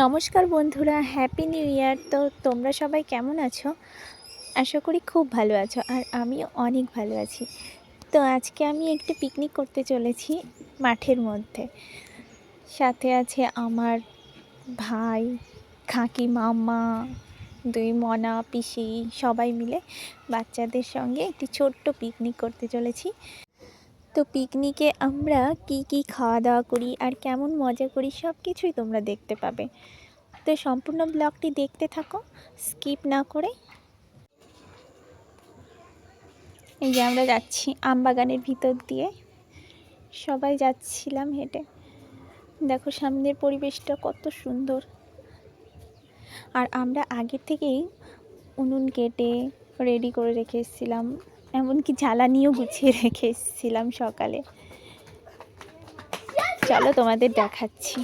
নমস্কার বন্ধুরা happy new year তো তোমরা সবাই কেমন আছো? আশা করি খুব ভালো আছো, আর আমিও অনেক ভালো আছি। তো আজকে আমি একটি পিকনিক করতে চলেছি মাঠের মধ্যে। সাথে আছে আমার ভাই, খাকি মামা দুই মনা পিসি, সবাই মিলে বাচ্চাদের সঙ্গে একটি ছোট্ট পিকনিক করতে চলেছি। তো পিকনিকে আমরা কি কি খাওয়া দাওয়া করি আর কেমন মজা করি সব কিছুই তোমরা দেখতে পাবে। তো সম্পূর্ণ ব্লগটি দেখতে থাকো স্কিপ না করে। এই যে আমরা যাচ্ছি আমবাগানের ভিতর দিয়ে। সবাই যাচ্ছিলাম হেঁটে। দেখো সামনের পরিবেশটা কত সুন্দর। আর আমরা আগে থেকেই উনুন কেটে রেডি করে রেখে এসেছিলাম। এমনকি জ্বালানিও গুছিয়ে রেখে এসেছিলাম সকালে। চলো তোমাদের দেখাচ্ছি।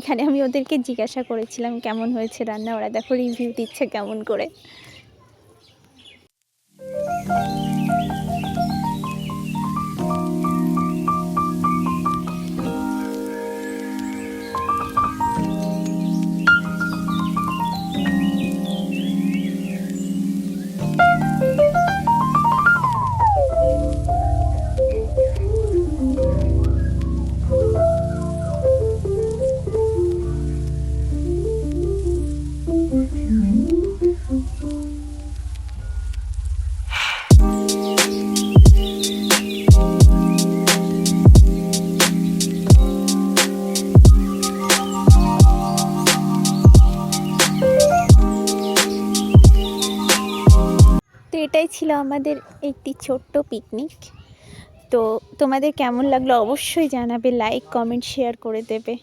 এখানে আমি ওদেরকে জিজ্ঞাসা করেছিলাম কেমন হয়েছে রান্না? ওরা দেখো রিভিউ দিচ্ছে কেমন করে। এটাই ছিল আমাদের একটি ছোট্ট পিকনিক তো তোমাদের কেমন লাগল অবশ্যই জানাবে লাইক কমেন্ট শেয়ার করে দেবে।